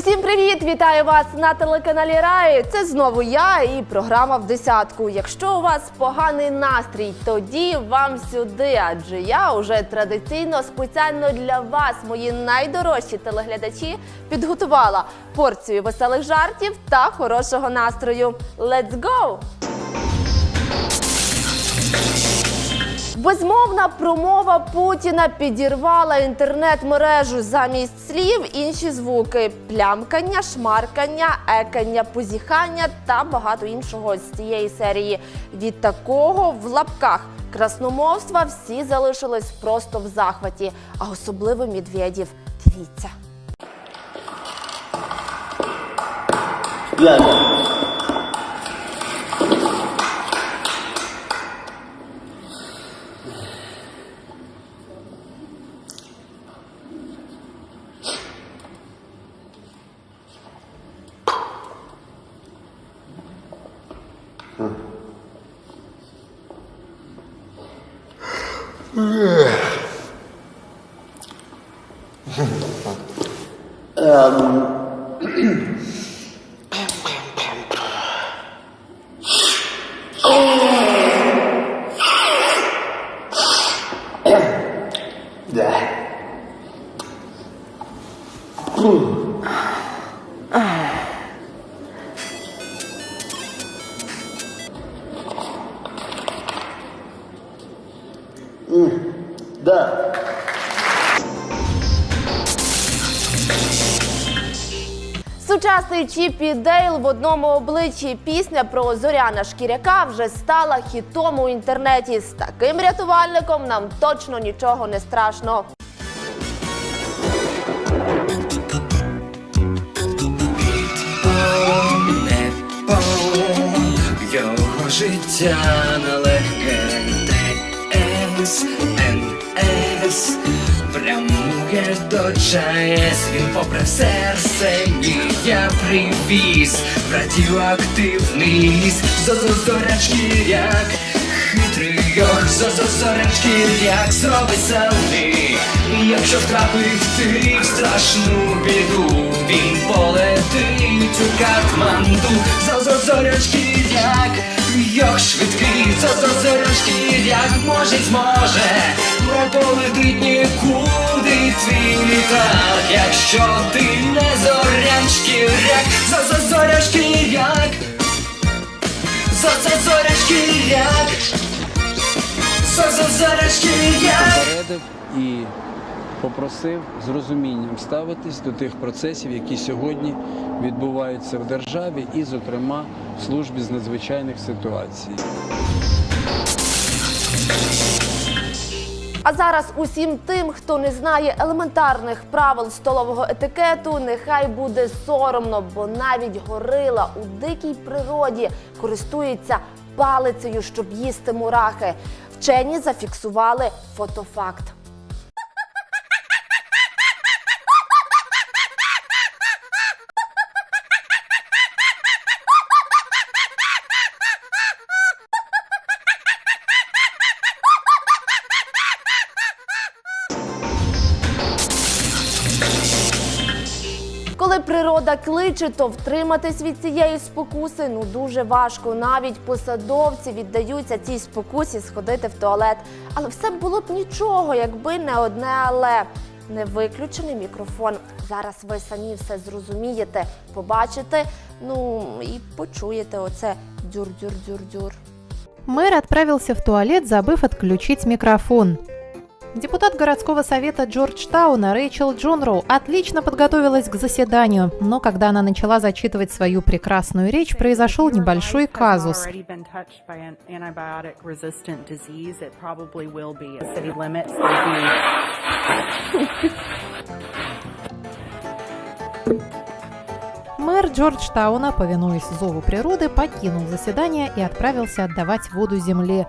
Усім привіт! Вітаю вас на телеканалі Раї. Це знову я і програма в десятку. Якщо у вас поганий настрій, тоді вам сюди, адже я уже традиційно спеціально для вас, мої найдорожчі телеглядачі, підготувала порцію веселих жартів та хорошого настрою. Let's go! Безмовна промова Путіна підірвала інтернет-мережу замість слів інші звуки: плямкання, шмаркання, екання, позіхання та багато іншого з цієї серії. Від такого в лапках красномовства всі залишились просто в захваті, а особливо Медведєв. Дивіться. Yeah. Сучасний Чіпі Дейл в одному обличчі пісня про Зоряна Шкіряка вже стала хітом у інтернеті. З таким рятувальником нам точно нічого не страшно. його життя нелегке ТС, НС Прямує до ЧАЕС Він попри все я привіз радіоактивний ліс. Зозорячки як хитрий йох Зозорячки як зробить самий Якщо втрапив ти в страшну біду Він полетить у Катманду. Зозорячки як йох швидкий. Зозорячки як може. зможе полетить нікуди твій літак. Якщо ти не зорянський ряк. Зозорячки як Зозорячки як Зозорячки як попередив і попросив з розумінням ставитись до тих процесів, які сьогодні відбуваються в державі, і, зокрема, в службі з надзвичайних ситуацій. А зараз усім тим, хто не знає елементарних правил столового етикету, нехай буде соромно, бо навіть горила у дикій природі користується палицею, щоб їсти мурахи. Вчені зафіксували фотофакт. Коли природа кличе, то втриматись від цієї спокуси ну дуже важко. Навіть посадовці віддаються цій спокусі сходити в туалет. Але все було б нічого, якби не одне але. Не виключений мікрофон. Зараз ви самі все зрозумієте, побачите, ну і почуєте оце дюр-дюр-дюр-дюр. Мэр отправился в туалет, забыв отключить микрофон. Депутат городского совета Джорджтауна Рэйчел Джонроу отлично подготовилась к заседанию, но когда она начала зачитывать свою прекрасную речь, произошел небольшой казус. Мэр Джорджтауна, повинуясь зову природы, покинул заседание и отправился отдавать воду земле.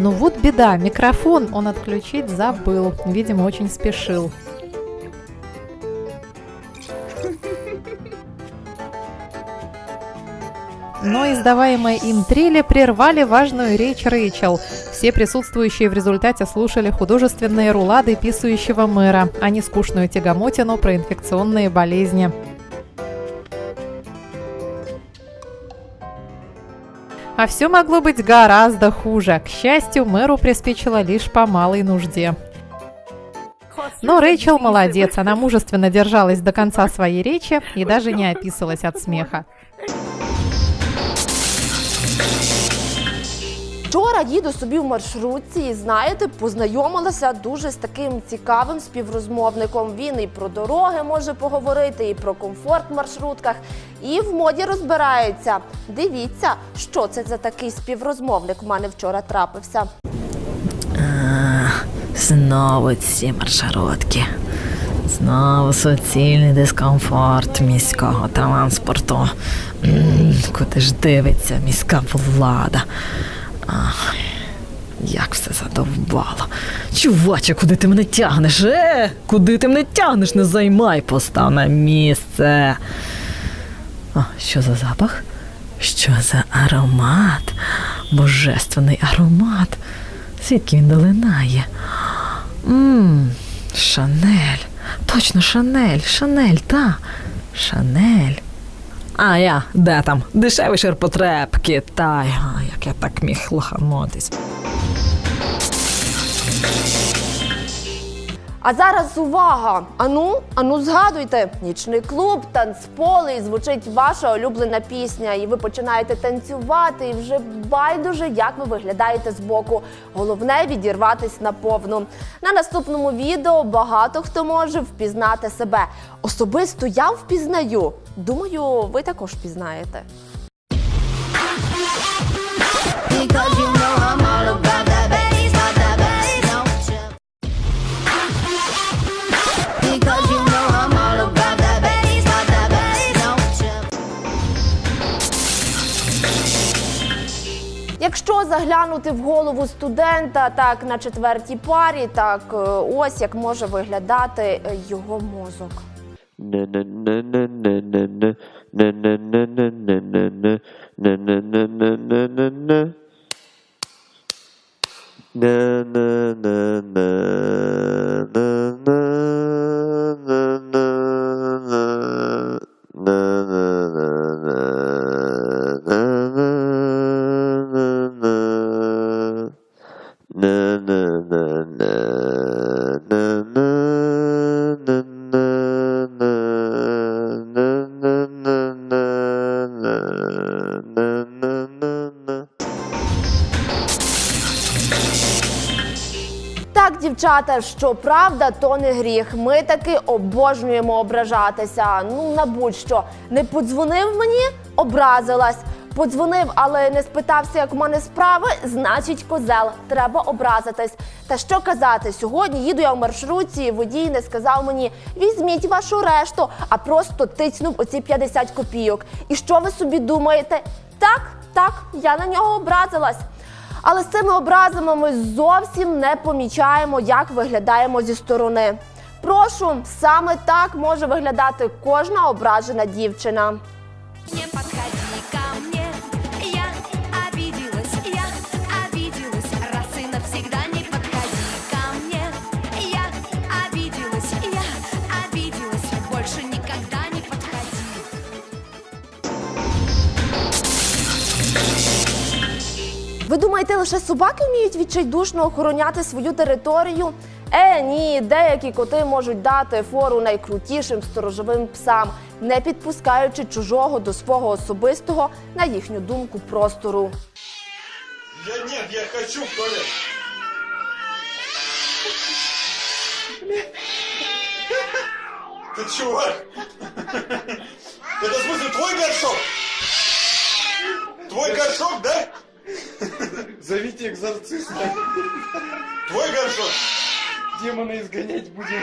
Но вот беда, микрофон он отключить забыл, видимо, очень спешил. Но издаваемые им трели прервали важную речь Рэйчел. Все присутствующие в результате слушали художественные рулады писающего мэра, а не скучную тягомотину про инфекционные болезни. А все могло быть гораздо хуже. К счастью, мэру приспичило лишь по малой нужде. Но Рэйчел молодец, она мужественно держалась до конца своей речи и даже не описалась от смеха. Вчора їду собі в маршрутці і знаєте, познайомилася дуже з таким цікавим співрозмовником. Він і про дороги може поговорити, і про комфорт в маршрутках, і в моді розбирається. Дивіться, що це за такий співрозмовник. У мене вчора трапився. Знову ці маршрутки. Знову суцільний дискомфорт міського транспорту. Куди ж дивиться міська влада? Ах, як все задовбало. Чуваче, куди ти мене тягнеш? Е, куди ти мене тягнеш? Не займай, постав на місце. А, що за запах? Що за аромат? Божественний аромат. Звідки він долинає? Мм, Шанель. Точно Шанель, Шанель, та. Шанель. А я, де там? Дешевий ширпотреб, Китай. Як я так міг лоханутись. А зараз увага! Ану, ану, згадуйте, нічний клуб, танцполи, і звучить ваша улюблена пісня, і ви починаєте танцювати, і вже байдуже, як ви виглядаєте збоку. Головне відірватись наповну. На наступному відео багато хто може впізнати себе. Особисто я впізнаю. Думаю, ви також впізнаєте. Заглянути в голову студента, так на четвертій парі, так е, ось як може виглядати е, його мозок. Дівчата, що правда, то не гріх. Ми таки обожнюємо ображатися. Ну на будь-що не подзвонив мені, образилась. Подзвонив, але не спитався, як у мене справи, значить козел. Треба образитись. Та що казати, сьогодні їду я в маршрутці, водій не сказав мені візьміть вашу решту, а просто тицнув оці 50 копійок. І що ви собі думаєте? Так, так, я на нього образилась. Але з цими образами ми зовсім не помічаємо, як виглядаємо зі сторони. Прошу, саме так може виглядати кожна ображена дівчина. Ви думаєте, лише собаки вміють відчайдушно охороняти свою територію? Е, ні, деякі коти можуть дати фору найкрутішим сторожовим псам, не підпускаючи чужого до свого особистого, на їхню думку, простору. Я нет, я хочу в туалет. Ты чувак? Это в смысле твой горшок? Твой горшок, да? Зовите экзорциста. Твой горшок. Демона изгонять будем.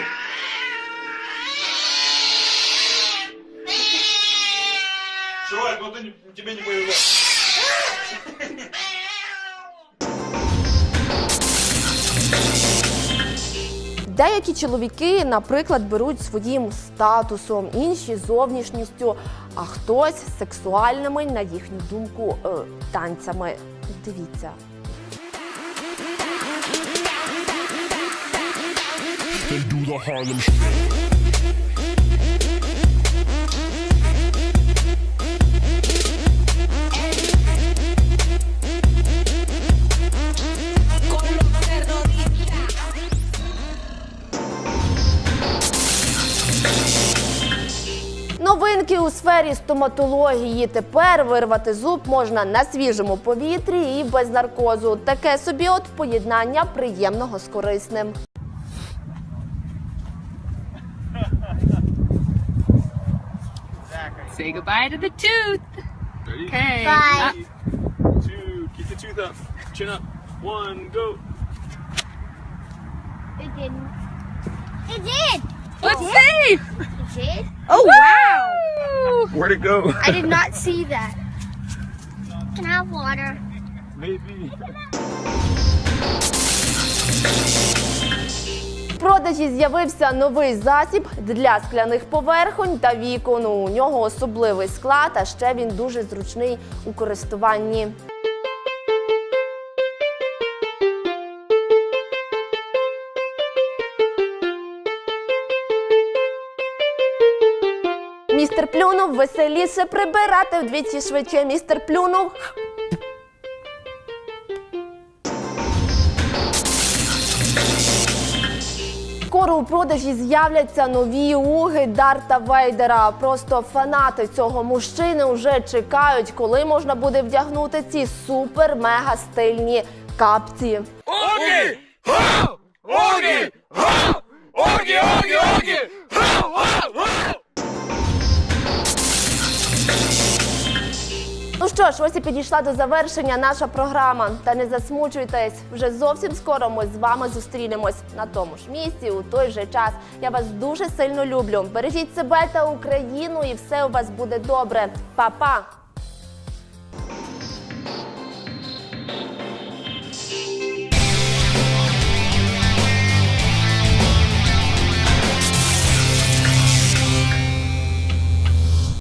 Чувак, ну ты не- тебе не повезло. Деякі чоловіки, наприклад, беруть своїм статусом, інші зовнішністю, а хтось сексуальними, на їхню думку, е, танцями. Дивіться. They do the Harlem Shake. Новинки у сфері стоматології тепер вирвати зуб можна на свіжому повітрі і без наркозу. Таке собі от поєднання приємного з корисним. Say goodbye to the tooth. Okay. Bye. Uh, Two, keep the tooth up. Chin up. One, go. It didn't. It did. Let's see. It did. Oh wow. Where'd it go? I did not see that. Can I have water? Maybe. Продажі з'явився новий засіб для скляних поверхонь та вікон. У нього особливий склад, а ще він дуже зручний у користуванні. Містер плюнув веселіше прибирати вдвічі швидше. Містер плюнув. У продажі з'являться нові уги Дарта Вейдера. Просто фанати цього мужчини вже чекають, коли можна буде вдягнути ці супер-мега стильні капці. Оги! Ха! Оги! Огі, огі, оги, що ж, ось і підійшла до завершення наша програма. Та не засмучуйтесь, вже зовсім скоро ми з вами зустрінемось на тому ж місці у той же час. Я вас дуже сильно люблю. Бережіть себе та Україну, і все у вас буде добре. Па-па!